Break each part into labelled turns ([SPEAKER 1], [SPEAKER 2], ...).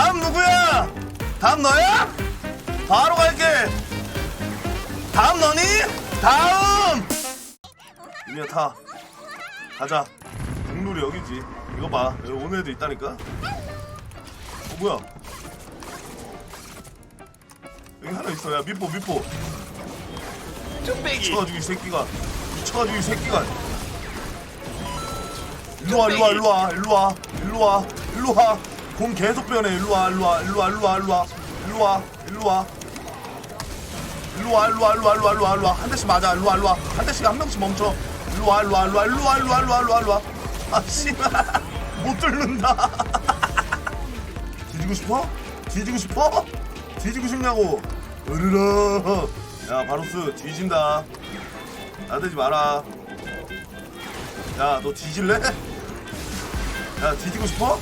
[SPEAKER 1] 다음 누구야? 다음 너야? 바로 갈게. 다음 너니? 다음. 이미야 타. 가자. 국룰이 여기지. 이거 봐. 여기 오는 애도 있다니까. 어 뭐야? 여기 하나 있어. 야 미포 미포.
[SPEAKER 2] 쭈빼기
[SPEAKER 1] 미쳐가지고 이 새끼가. 미쳐가지고 이 새끼가. 일로 와 일로 와 일로 와 일로 와 일로 와 일로 와 공 계속 변해 일로와 일로와 일로와 일로와 일로와 일로와 일로와 일로와 일로와 일로와 일로와 일로와 일로와 한 대씩 맞아 일로와 일로와 한 대씩 한 명씩 멈춰 일로와 일로와 일로와 일로와 일로와 일로와 일로와 일로와 아 씨발 못 뚫는다 뒤지고 싶어? 뒤지고 싶어? 뒤지고 싶냐고 으르르 야 바로스 뒤진다 나대지 마라 야 너 뒤질래? 야 뒤지고 싶어?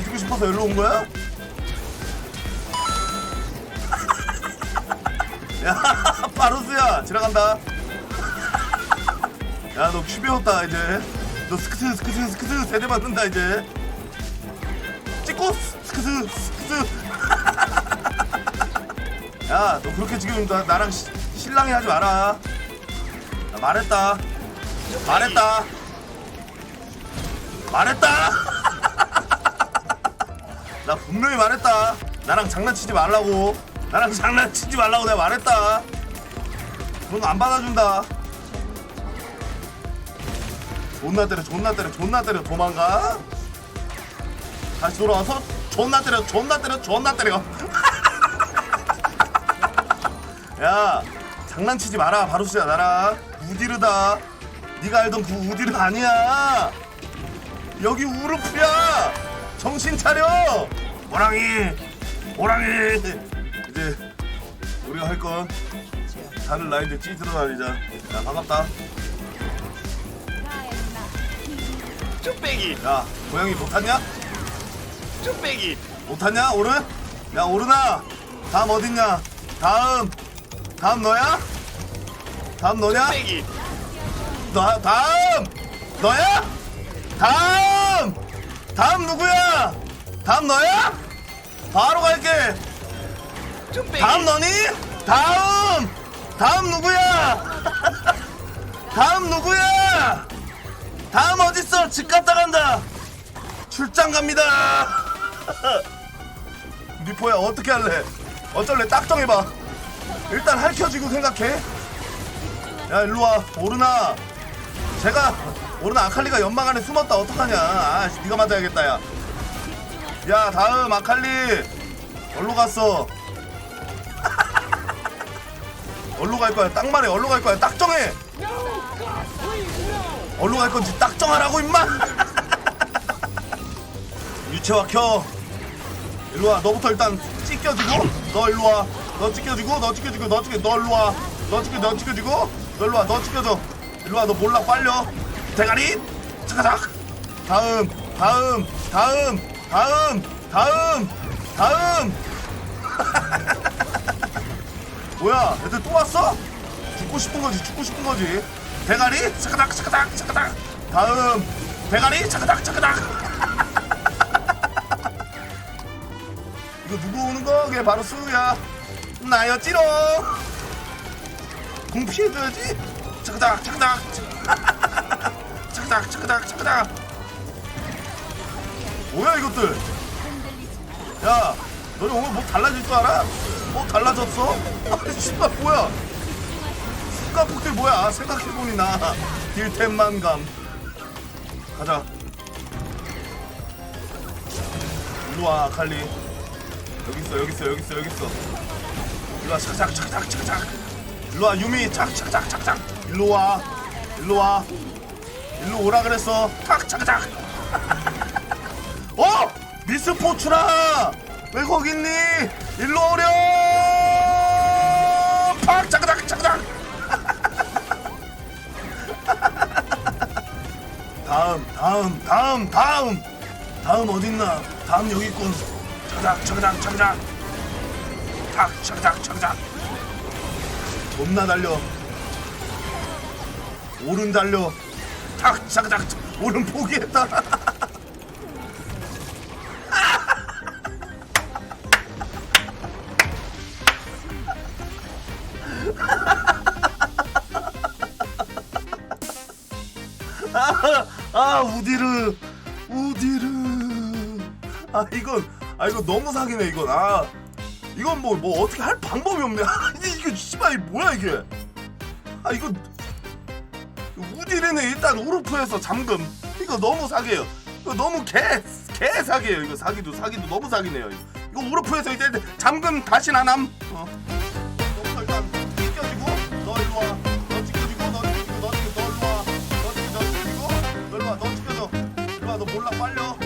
[SPEAKER 1] 뒤지고 싶어서 여기로 온 거야? 야 바로스야. 지나간다. 야 너 큐 배웠다 이제. 너 스크스 스크스 스크스 세대 맞는다 이제. 찍고 스크스 스크스. 야 너 그렇게 지금 나, 나랑 시, 신랑이 하지 마라. 나 말했다. 말했다. 말했다 나 분명히 말했다. 나랑 장난치지 말라고. 나랑 장난치지 말라고 내가 말했다. 그런 거 안 받아준다. 존나 때려 존나 때려 존나 때려 도망가. 다시 돌아와서 존나 때려 존나 때려 존나 때려. 야 장난치지 마라 바루스야 나랑. 우디르다. 네가 알던 그 우디르 아니야. 여기 우르프야 정신 차려! 오랑이! 오랑이! 이제 우리가 할 건 다른 라인들 찌들어 다니자. 야 반갑다.
[SPEAKER 2] 쭈빼기!
[SPEAKER 1] 야 고양이 못하냐?
[SPEAKER 2] 쭈빼기!
[SPEAKER 1] 못하냐 오른? 야 오른아 다음 어딨냐? 다음! 다음 너야? 다음 너냐?
[SPEAKER 2] 쭈빼기!
[SPEAKER 1] 너 다음! 너야? 다음 다음 누구야? 다음 너야? 바로 갈게
[SPEAKER 2] 쭈빼기
[SPEAKER 1] 다음 너니? 다음 다음 누구야? 다음 누구야? 다음 어딨어? 집 갔다 간다 출장 갑니다 미포야 어떻게 할래? 어쩔래? 딱 정해봐 일단 할켜지고 생각해 야 일로 와 오르나 제가 오르나 아칼리가 연막 안에 숨었다. 어떡하냐. 아 네가 맞아야겠다 야. 야 다음 아칼리. 어디로 갔어. 어디로 갈 거야. 딱 말해. 어디로 갈 거야. 딱 정해. 어디로 갈 건지 딱 정하라고 임마. 유채화 켜. 일로와. 너부터 일단 찢겨지고 너 일로와. 너 찢겨지고 너 찢겨지고 너 찢겨 너 일로와. 너 찢겨 너 찢겨지고 너 일로와. 너 찢겨져 일로와 너 몰락 빨려. 대가리. 차가작 다음 다음 다음 다음 다음 다음. 뭐야 애들 또 왔어? 죽고 싶은 거지 죽고 싶은 거지. 대가리. 차가닥 차가닥 차가닥 다음 대가리. 차가닥 차가닥 이거 누구 오는 거? 그게 바로 수야. 나였지롱. 공 피해줘야지 차가닥 차가닥. 차가닥 차가닥 차가닥. 뭐야 이것들? 야 너네 오늘 뭐 달라질 줄 알아? 뭐 달라졌어? 아 씨발 뭐야? 습관폭들 뭐야? 생각해보니 나. 딜템만감. 가자. 일로와 칼리. 여기 있어 여기 있어 여기 있어 여기 있어. 일로와 착착 착착 착착. 일로와 유미. 착착착 착착 일로 와. 일로 와. 일로 오라 그랬어 탁 착착 어? 미스 포추라 왜 거기 있니? 일로 오렴! 팍 착착 착착 다음 다음 다음 다음. 다음 어딨나? 다음 여기 있군. 차작 차작 차작. 탁 차작 차작. 존나 달려 오른 달려. 탁 자그작 오른 포기했다. 아, 아, 우디르. 우디르. 아 이건 아 이거 너무 사기네 이건. 아 이건 뭐뭐 뭐 어떻게 할 방법이 없네. 아 이게 씨발 뭐야 이게. 아 이거 우디네는 일단 우르프에서 잠금. 이거 너무 사기예요. 이거 너무 개, 개 사기예요. 이거 사기도 사기도 너무 사기네요. 이거, 이거 오르프에서 이제 잠금 다시 나남. 어. 너 몰라. 빨려.